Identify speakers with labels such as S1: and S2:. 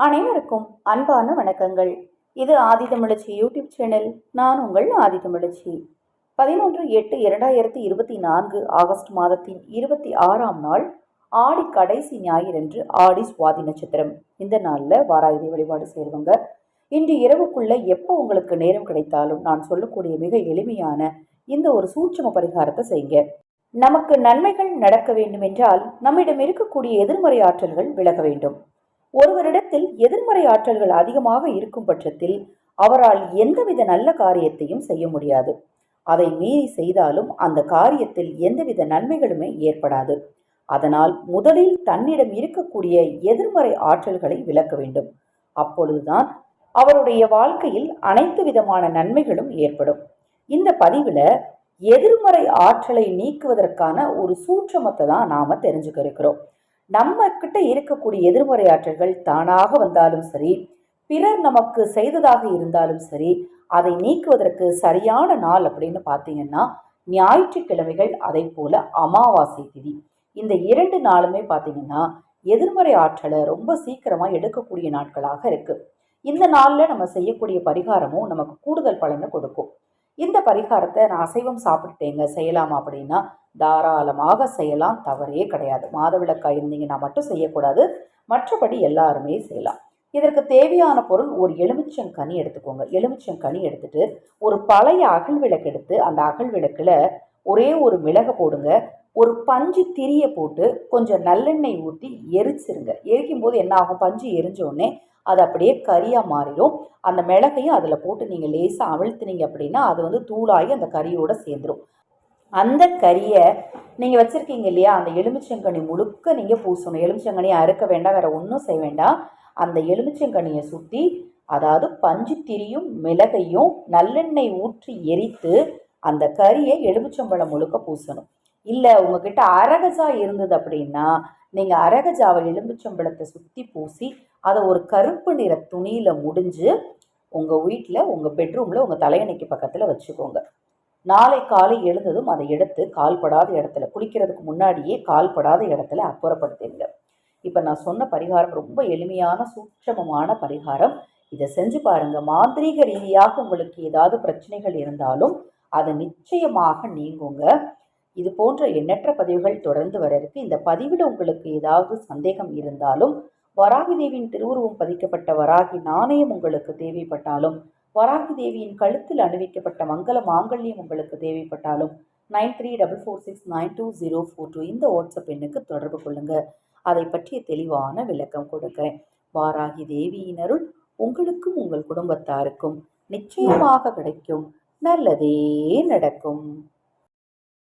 S1: அனைவருக்கும் அன்பான வணக்கங்கள். இது ஆதிதமிழச்சி யூடியூப் சேனல். நான் உங்கள் ஆதிதமிழச்சி பதினொன்று எட்டு இரண்டாயிரத்தி இருபத்தி நான்கு ஆகஸ்ட் மாதத்தின் இருபத்தி ஆறாம் நாள் ஆடி கடைசி ஞாயிறன்று ஆடி சுவாதி நட்சத்திரம். இந்த நாளில் வாராயுதி வழிபாடு செய்வங்க இன்று இரவுக்குள்ள எப்போ உங்களுக்கு நேரம் கிடைத்தாலும் நான் சொல்லக்கூடிய மிக எளிமையான இந்த ஒரு சூட்சம பரிகாரத்தை செய்யுங்க நமக்கு நன்மைகள் நடக்க வேண்டுமென்றால் நம்மிடம் இருக்கக்கூடிய எதிர்மறை ஆற்றல்கள் விலக வேண்டும். ஒருவரிடத்தில் எதிர்மறை ஆற்றல்கள் அதிகமாக இருக்கும் பட்சத்தில் அவரால் எந்தவித நல்ல காரியத்தையும் செய்ய முடியாது. அதை மீறி செய்தாலும் அந்த காரியத்தில் எந்தவித நன்மைகளுமே ஏற்படாது. அதனால் முதலில் தன்னிடம் இருக்கக்கூடிய எதிர்மறை ஆற்றல்களை விளக்க வேண்டும். அப்பொழுதுதான் அவருடைய வாழ்க்கையில் அனைத்து விதமான நன்மைகளும் ஏற்படும். இந்த பதிவில் எதிர்மறை ஆற்றலை நீக்குவதற்கான ஒரு சூற்றமத்தை தான் நாம் தெரிஞ்சுக்க இருக்கிறோம். நம்ம கிட்ட இருக்கக்கூடிய எதிர்மறை ஆற்றல்கள் தானாக வந்தாலும் சரி பிறர் நமக்கு செய்ததாக இருந்தாலும் சரி அதை நீக்குவதற்கு சரியான நாள் அப்படின்னு பார்த்தீங்கன்னா ஞாயிற்றுக்கிழமைகள் அதை போல அமாவாசை திதி. இந்த இரண்டு நாளுமே பார்த்தீங்கன்னா எதிர்மறை ஆற்றலை ரொம்ப சீக்கிரமாக எடுக்கக்கூடிய நாட்களாக இருக்கு. இந்த நாளில் நம்ம செய்யக்கூடிய பரிகாரமும் நமக்கு கூடுதல் பலனை கொடுக்கும். இந்த பரிகாரத்தை நான் அசைவம் சாப்பிட்டேங்க செய்யலாமா அப்படின்னா தாராளமாக செய்யலாம். தவறே கிடையாது. மாதவிளக்காய் இருந்தீங்கன்னா மட்டும் செய்யக்கூடாது. மற்றபடி எல்லாருமே செய்யலாம். இதற்கு தேவையான பொருள் ஒரு எலுமிச்சங்கனி எடுத்துக்கோங்க. எலுமிச்சங்கனி எடுத்துட்டு ஒரு பழைய அகல் விளக்கு எடுத்து அந்த அகல் விளக்கில் ஒரே ஒரு மிளகை போடுங்க. ஒரு பஞ்சு திரியை போட்டு கொஞ்சம் நல்லெண்ணெய் ஊற்றி எரிச்சிருங்க. எரிக்கும் போது என்ன ஆகும்? பஞ்சு எரிஞ்சோடனே அது அப்படியே கறியாக மாறிடும். அந்த மிளகையும் அதில் போட்டு நீங்கள் லேசாக அவிழ்த்துனீங்க அப்படின்னா அது வந்து தூளாகி அந்த கறியோடு சேர்ந்துடும் அந்த கறியை நீங்கள் வச்சுருக்கீங்க இல்லையா? அந்த எலுமிச்சங்கனி முழுக்க நீங்கள் பூசணும். எலுமிச்சங்கனியை அறுக்க வேண்டாம் வேறு ஒன்றும் செய்ய வேண்டாம். அந்த எலுமிச்சங்கனியை சுற்றி அதாவது பஞ்சு திரியும் மிளகையும் நல்லெண்ணெய் ஊற்றி எரித்து அந்த கறியை எலுமிச்சம்பழம் முழுக்க பூசணும். இல்லை உங்ககிட்ட அரகஜா இருந்தது அப்படின்னா நீங்கள் அரகஜாவை எலுமிச்சம்பழத்தை சுற்றி பூசி அதை ஒரு கருப்பு நிற துணியில் முடிஞ்சு உங்கள் வீட்டில் உங்கள் பெட்ரூமில் உங்கள் தலையணைக்கு பக்கத்தில் வச்சுக்கோங்க. நாளை காலை எழுந்ததும் அதை எடுத்து கால்படாத இடத்துல குளிக்கிறதுக்கு முன்னாடியே கால்படாத இடத்துல அப்புறப்படுத்திடுங்க. இப்போ நான் சொன்ன பரிகாரம் ரொம்ப எளிமையான சூட்சமமான பரிகாரம். இதை செஞ்சு பாருங்க. மாந்திரீக ரீதியாக உங்களுக்கு ஏதாவது பிரச்சனைகள் இருந்தாலும் அது நிச்சயமாக நீங்குங்க. இது போன்ற எண்ணற்ற பதிவுகள் தொடர்ந்து வர இருக்கு. இந்த பதிவில் உங்களுக்கு ஏதாவது சந்தேகம் இருந்தாலும் வராகி தேவியின் திருவுருவம் பதிக்கப்பட்ட வராகி நாணயம் உங்களுக்கு தேவைப்பட்டாலும் வராகி தேவியின் கழுத்தில் அணிவிக்கப்பட்ட மங்கள மாங்கல்யம் உங்களுக்கு தேவைப்பட்டாலும் nine three double four six nine two zero four two இந்த வாட்ஸ்அப் எண்ணுக்கு தொடர்பு கொள்ளுங்க. அதை பற்றிய தெளிவான விளக்கம் கொடுக்கிறேன். வாராகி தேவியினருள் உங்களுக்கும் உங்கள் குடும்பத்தாருக்கும் நிச்சயமாக கிடைக்கும். நல்லதே நடக்கும்.